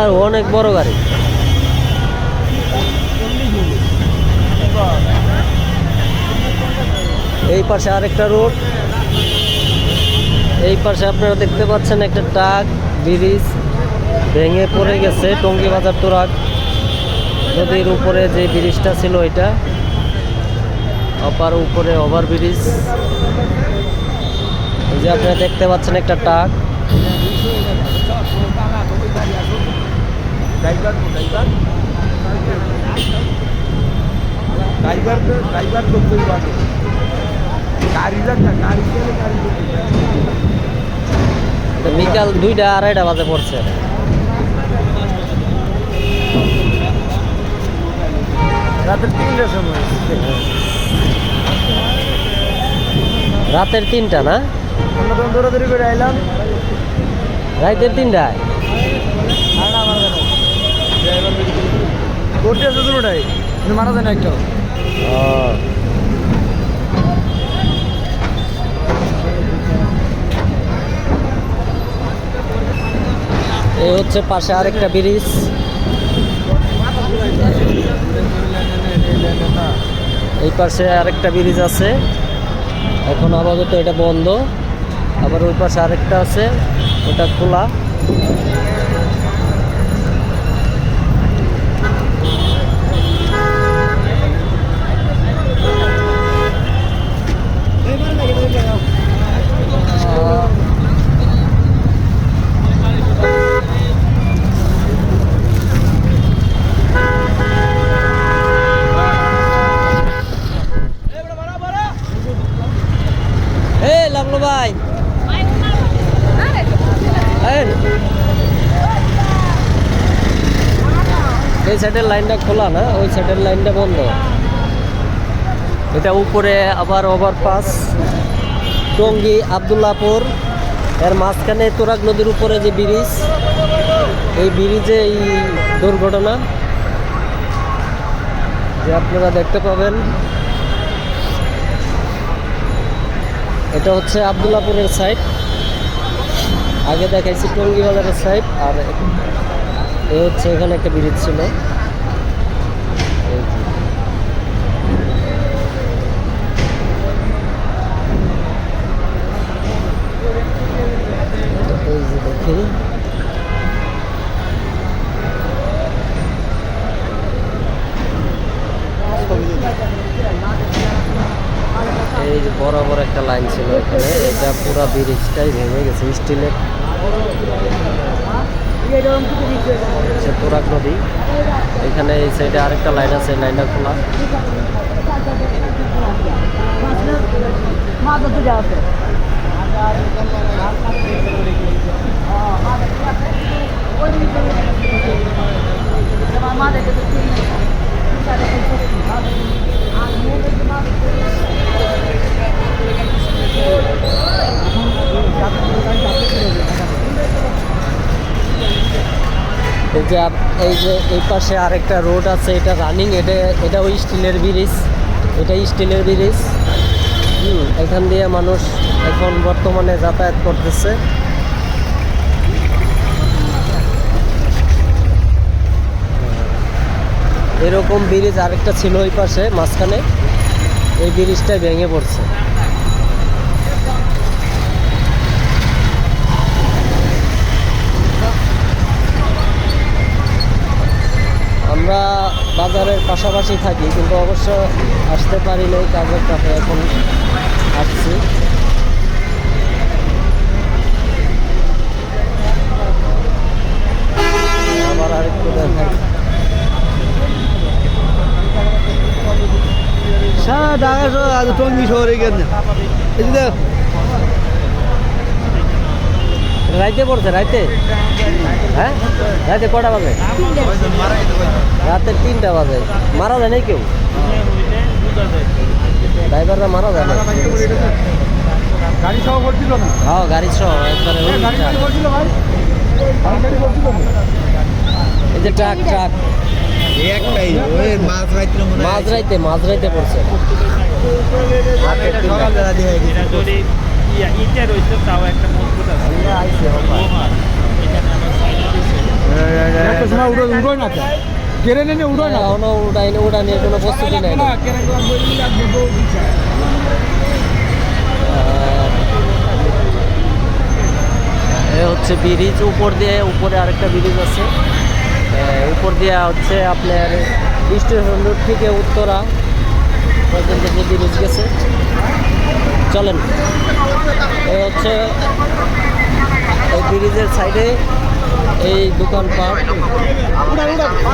আর অনেক বড় গাড়ি। এই পাশে আরেকটা রোড। এই পাশে আপনারা দেখতে পাচ্ছেন একটা ট্রাক, ব্রিজ ভেঙে পড়ে গেছে, টঙ্গি বাজার তোরাক নদীর উপরে যে ব্রিজটা ছিল এটা, অপার উপরে ওভার ব্রিজ। যে আপনারা দেখতে পাচ্ছেন একটা ট্রাক। ড্রাইভার ড্রাইভার করতেই পারে গাড়ি যাক না গাড়ি বিকাল দুইটা আড়াইটা বাজে পড়ছে। রাতের তিনটার সময়। রাতের তিনটা না? আমরা তখন দৌড়াদৌড়ি করে আইলাম। রাতের তিনটায়? করতে আছে দুটোটাই মারা যায় না একটা। এই হচ্ছে পাশে আরেকটা ব্রিজ। এই পাশে আরেকটা ব্রিজ আছে। এখন আপাতত এটা বন্ধ। আবার ওই পাশে আরেকটা আছে। ওটা খোলা এ লাগল ভাই এই। এই সাইডের লাইনটা খোলা না, ওই সাইডের লাইনটা বন্ধ। এটা উপরে আবার ওভারপাস টঙ্গী, আবদুল্লাপুর, এর মাঝখানে তোরাক নদীর উপরে যে ব্রিজ এই ব্রিজে এই দুর্ঘটনা। যে আপনারা দেখতে পাবেন, এটা হচ্ছে আবদুল্লাপুরের সাইড আগে দেখাইছি টঙ্গী বাজারের সাইড আর এ হচ্ছে এখানে একটা ব্রিজ ছিল এই যে। এই যে দেখি এই যে বড় বড় একটা লাইন ছিল এখানে, এটা পুরো ব্রিজটাই ভেঙে গেছে স্টিলের হচ্ছে পুরাক নদী। এখানে এই সাইডে আরেকটা লাইন আছে লাইনটা খোলা। এই যে এই যে এই পাশে আরেকটা রোড আছে, এটা রানিং এটা এটা ওই স্টিলের ব্রিজ, এটা স্টিলের ব্রিজ। এখান দিয়ে মানুষ এখন বর্তমানে যাতায়াত করতেছে। এরকম ব্রিজ আরেকটা ছিল ওই পাশে, মাঝখানে। এই ব্রিজটা ভেঙে পড়ছে। আমরা বাজারের পাশাপাশি থাকি, কিন্তু অবশ্য আসতে পারি নাই কাজের কাছে এখন আসছি। আবার আরেকটু ঢাকা শহর আর টঙ্গি শহরে গেছে এই যে রাইতে পড়ছে রাইতে? হ্যাঁ? রাইতে কটা বাজে? রাতে তিনটা বাজে। মারা যায় নাই কেউ? ড্রাইভাররা মারা যায় না গাড়ি সহ করছিল না? হ্যাঁ গাড়ি সহ একবারে করছিল এই যে ট্রাক ট্রাক। একটাই ওই মাছ রাইতে মাঝ রাইতে মাঝ রাইতে পড়ছে ইয়া ইটা রয়েছে তাও একটা মজবুত আছে। হ্যাঁ উড়োয় না কেড়ে নেনে উড়োয় না এখনও উড়াইনি উড়ানির কোনো প্রস্তুতি নাই না এ হচ্ছে ব্রিজ উপর দিয়ে উপরে আরেকটা ব্রিজ আছে। উপর দিয়ে হচ্ছে আপনার স্টেশন রোড থেকে উত্তরা পর্যন্ত যে ব্রিজ গেছে। চলেন। এই হচ্ছে এই ব্রিজের সাইডে এই দোকানপাট টঙ্গী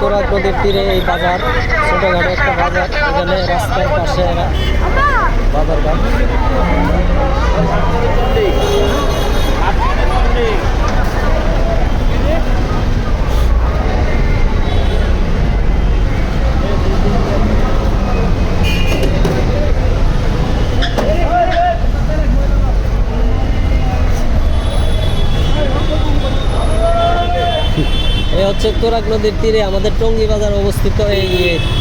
তোরা এই বাজার ছোটোখাটো একটা বাজার এখানে রাস্তার পাশে বাজার ঘাট এই হচ্ছে তোরাক নদীর তীরে আমাদের টঙ্গী বাজার অবস্থিত। এই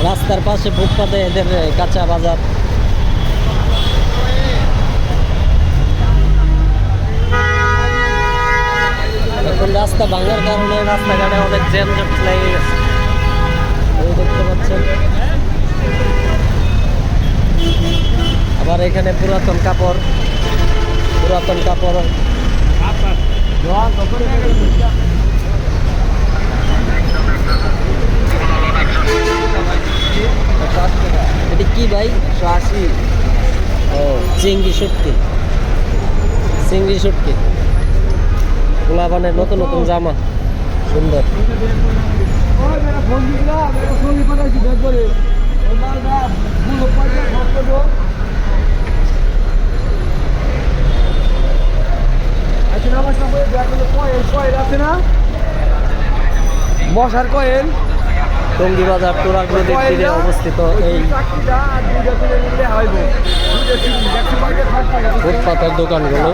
রাস্তার পাশে ফুটপাতে এদের কাঁচা বাজার। এখন রাস্তা ভাঙার কারণে রাস্তাঘাটে অনেক জ্যামজট লেগে গেছে। দেখতে পাচ্ছেন। আবার এখানে পুরাতন কাপড় পুরাতন কাপড়। এটা কি ভাই? আশি ও চিংড়ি শুটকি। চিংড়ি শুটকি। গোলাবানের নতুন নতুন জামা। সুন্দর। আচ্ছা আমার সঙ্গে ব্যাগ হলো কয়েল কয়েল আছে না? মশার কয়েল। টঙ্গী বাজার নদীর তীরে অবস্থিত এই ফুটপাতের দোকানগুলো।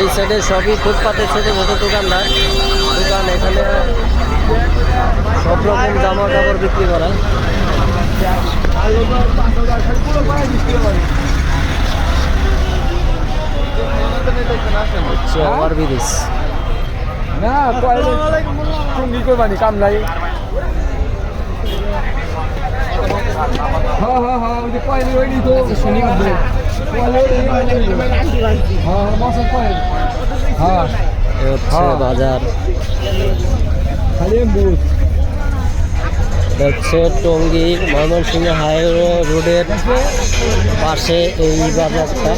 এই সাইডে সবই ফুটপাতের ছোটো ছোটো দোকানদার। দোকান এখানে সব রকম জামা কাপড় বিক্রি করা। হচ্ছে ওভার ব্রিজ না সঙ্গী করবানি হ্যাঁ হ্যাঁ হ্যাঁ ওই যে কয়েল ওই নি তো। শনিবার কয়েল ওই হ্যাঁ হ্যাঁ মশার কয়েল। হ্যাঁ। হচ্ছে হ্যাঁ। বাজার। হচ্ছে টঙ্গী ময়মনসিংহ হাইওয়ে রোডের পাশে এই বাজারটা।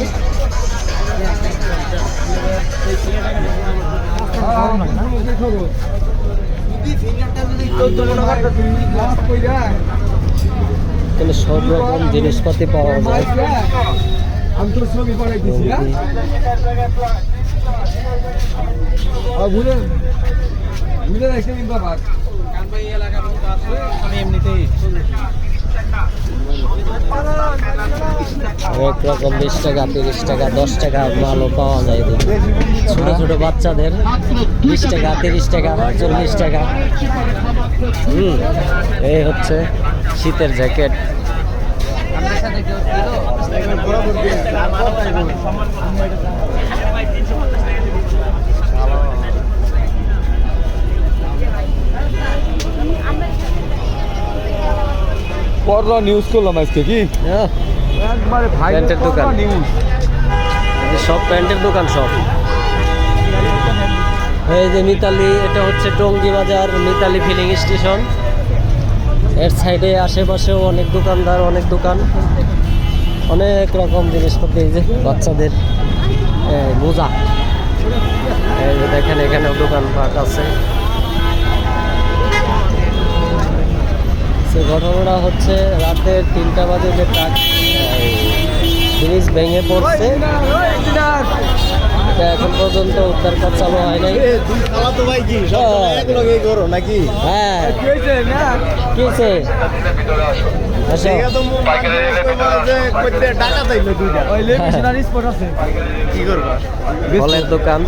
এখানে সব রকম জিনিসপাতি পাওয়া যায়। আমি এমনিতেই অনেক রকম বিশ টাকা তিরিশ টাকা দশ টাকা মালও পাওয়া যায় ছোট ছোট বাচ্চাদের বিশ টাকা তিরিশ টাকা চল্লিশ টাকা। হুম এই হচ্ছে শীতের জ্যাকেট। পরলা নিউজ করলাম আজকে কি? আহ, একবারে প্যান্টের দোকান। নিউজ সব প্যান্টের দোকান সব। এই যে মিতালি এটা হচ্ছে টঙ্গি বাজার মিতালি ফিলিং স্টেশনের সাইডে আশেপাশেও অনেক দোকানদার অনেক দোকান। অনেক রকম জিনিসপত্র এই যে বাচ্চাদের মোজা। এই যে দেখেন এখানেও দোকানপাট আছে। সে ঘটনাটা হচ্ছে রাতের তিনটা বাজে যে ট্রাক জিনিস ভেঙে পড়ছে। এটা এখন পর্যন্ত উদ্ধার কাজ চালু হয় নাই। দুই খালা তো ভাই কি সব হ্যাঁ। নাকি? হ্যাঁ। কি হয়েছে আসো। দেখা তো মো- যে কইতে টাকা চাইলো দুইটা। কি করবা? ফলের দোকান।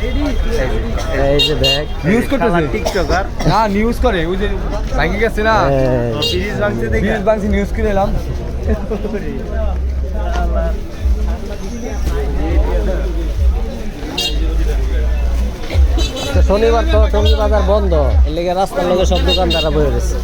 এই যে ব্যাগ নিউজ করতেছে? টিকটকার। না নিউজ করে ওই যে ভাঙে গেছে না। সিরিজ ভাঙছে দেখে। বিএস বাংসি নিউজ করে এলাম। তো শনিবার তো টঙ্গি বাজার বন্ধ এর লেগে রাস্তার লগে সব দোকানদাররা বয়ে গেছে।